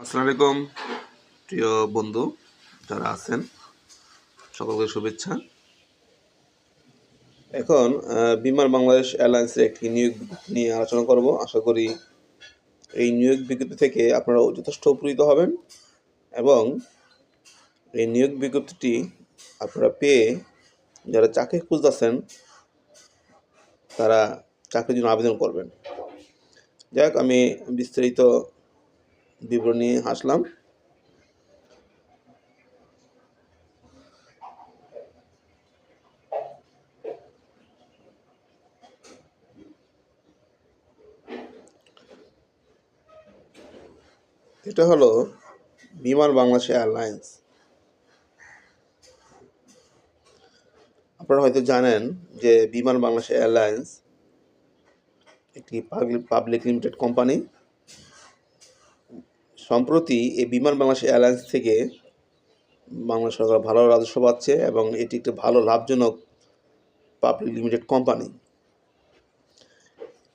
আসসালামু আলাইকুম প্রিয় বন্ধু, যারা আছেন, সকলকে শুভেচ্ছা। এখন বিমান বাংলাদেশ এয়ারলাইন্সের একটি নিয়োগ বিজ্ঞপ্তি নিয়ে আলোচনা করব। আশা করি এই নিয়োগ বিজ্ঞপ্তি থেকে আপনারা যথেষ্ট উপকৃত হবেন এবং এই নিয়োগ বিজ্ঞপ্তিটি আপনারা পেয়ে যারা চাকরি খুঁজতেছেন, তারা চাকরির জন্য আবেদন করবেন। যাই হোক, আমি বিস্তারিত বিবরণী আসলাম। এটা হলো বিমান বাংলাদেশ এয়ারলাইন্স। আপনারা হয়তো জানেন যে বিমান বাংলাদেশ এয়ারলাইন্স একটি পাবলিক লিমিটেড কোম্পানি। সম্প্রতি এই বিমান বাংলাদেশ এয়ারলাইন্স থেকে বাংলাদেশ সরকার ভালো রাজস্ব পাচ্ছে এবং এটি একটি ভালো লাভজনক পাবলিক লিমিটেড কোম্পানি।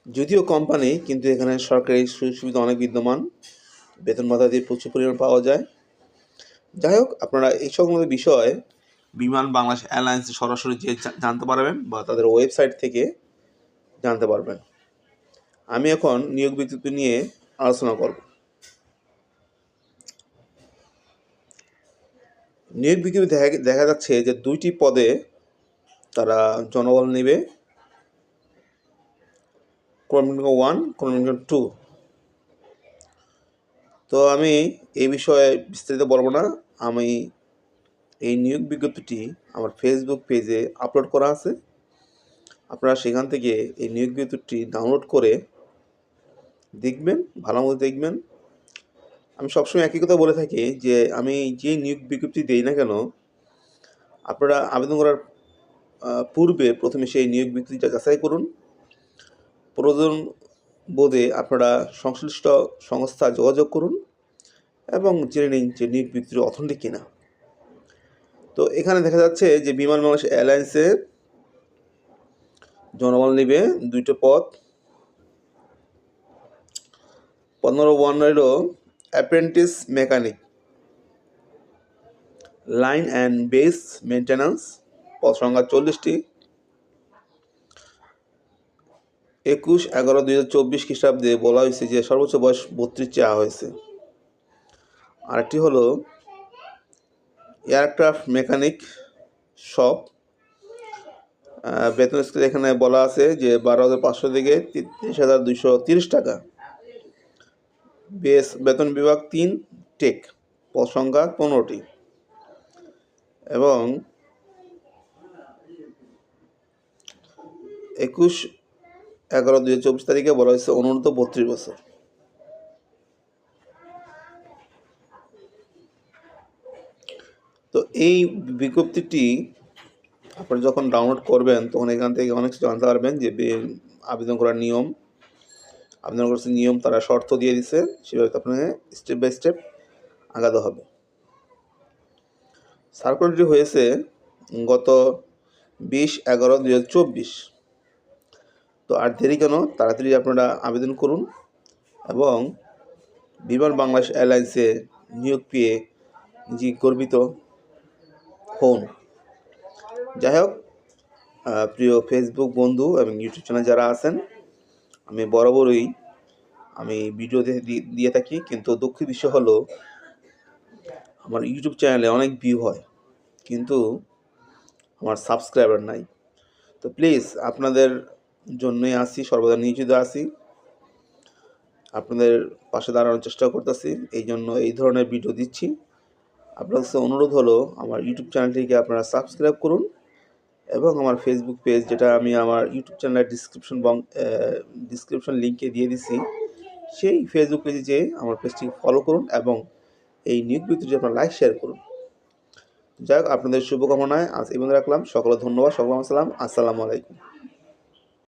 যদিও কোম্পানি, কিন্তু এখানে সরকারি সুযোগ সুবিধা অনেক বিদ্যমান। বেতন ভাতা দিয়ে প্রচুর পরিমাণ পাওয়া যায়। যাই হোক, আপনারা এই সংক্রান্ত বিষয়ে বিমান বাংলাদেশ এয়ারলাইন্স সরাসরি যে জানতে পারবেন বা তাদের ওয়েবসাইট থেকে জানতে পারবেন। আমি এখন নিয়োগ বিজ্ঞপ্তি নিয়ে আলোচনা করব। নিয়োগ বিজ্ঞপ্তি দেখা যাচ্ছে যে দুইটি পদে তারা জনবল নেবে। ওয়ান কর্মীর টু। তো আমি এই বিষয়ে বিস্তারিত বলব না। আমি এই নিয়োগ বিজ্ঞপ্তিটি আমার ফেসবুক পেজে আপলোড করা আছে। আপনারা সেখান থেকে এই নিয়োগ বিজ্ঞপ্তিটি ডাউনলোড করে দেখবেন, ভালো মতো দেখবেন। আমি সবসময় একই কথা বলে থাকি যে আমি যে নিয়োগ বিজ্ঞপ্তি দিই না কেন, আপনারা আবেদন করার পূর্বে প্রথমে সেই নিয়োগ বিজ্ঞপ্তিটা যাচাই করুন। প্রয়োজন বোধে আপনারা সংশ্লিষ্ট সংস্থা যোগাযোগ করুন এবং জেনে নিন যে নিয়োগ বিজ্ঞপ্তির অথেন্টিক কিনা। তো এখানে দেখা যাচ্ছে যে বিমান বাংলাদেশ এয়ারলাইন্সের জনবল নেবে দুইটা পথ পনেরো one apprentice mechanic. Line and base maintenance পদ সংখ্যা চল্লিশটি। একুশ এগারো দুই হাজার চব্বিশ খ্রিস্টাব্দে বলা হয়েছে যে সর্বোচ্চ বয়স বত্রিশ চাওয়া হয়েছে। আরেকটি হলো এয়ারক্রাফট মেকানিক শপ। বেতন স্কেল এখানে বলা আছে যে বারো হাজার পাঁচশো থেকে তিরিশ হাজার দুইশো তিরিশ টাকা। বেস, বেতন বিভাগ তিন, টেক, পদ সংখ্যা পনেরোটি। এবং একুশ এগারো দুই হাজার চব্বিশ তারিখে বলা হয়েছে অনুন্নত বত্রিশ বছর। তো এই বিজ্ঞপ্তিটি আপনারা যখন ডাউনলোড করবেন, তখন এখান থেকে অনেক কিছু জানতে পারবেন যে আবেদন করার নিয়ম আবেদন করার নিয়ম তারা শর্ত দিয়ে দিছে, সেভাবে আপনাকে স্টেপ বাই স্টেপ আগাতে হবে। সার্কুলারটি হয়েছে গত বিশ এগারো দুই হাজার চব্বিশ। তো আর দেরি কেন? তাড়াতাড়ি আপনারা আবেদন করুন এবং বিমান বাংলাদেশ এয়ারলাইন্সে নিয়োগ পেয়ে নিজে গর্বিত হন। যাই হোক প্রিয় ফেসবুক বন্ধু এবং ইউটিউব চ্যানেল যারা আছেন আমি বরাবরই আমি ভিডিও দিয়ে- থাকি, কিন্তু দুঃখের বিষয় হলো, আমার ইউটিউব চ্যানেলে অনেক ভিউ হয়, কিন্তু আমার সাবস্ক্রাইবার নাই। তো প্লিজ আপনাদের জন্যই আসি, সর্বদা নিয়োজিত আসি, আপনাদের পাশে দাঁড়ানোর চেষ্টা করতেছি, এই জন্য এই ধরনের ভিডিও দিচ্ছি। আপনার কাছে অনুরোধ হলো, আমার ইউটিউব চ্যানেলটিকে আপনারা সাবস্ক্রাইব করুন এবং আমার ফেসবুক পেজ যেটা আমি আমার ইউটিউব চ্যানেলের ডিসক্রিপশন বং ডিসক্রিপশন লিঙ্কে দিয়ে দিছি, সেই ফেসবুক পেজে যেয়ে আমার পেজটিকে ফলো করুন এবং এই নিয়োগ বিদ্যুৎ আপনার লাইক শেয়ার করুন। যাই হোক, আপনাদের শুভকামনায় আজ এই রাখলাম। সকলে ধন্যবাদ সকল আসসালাম। আসসালামু আলাইকুম।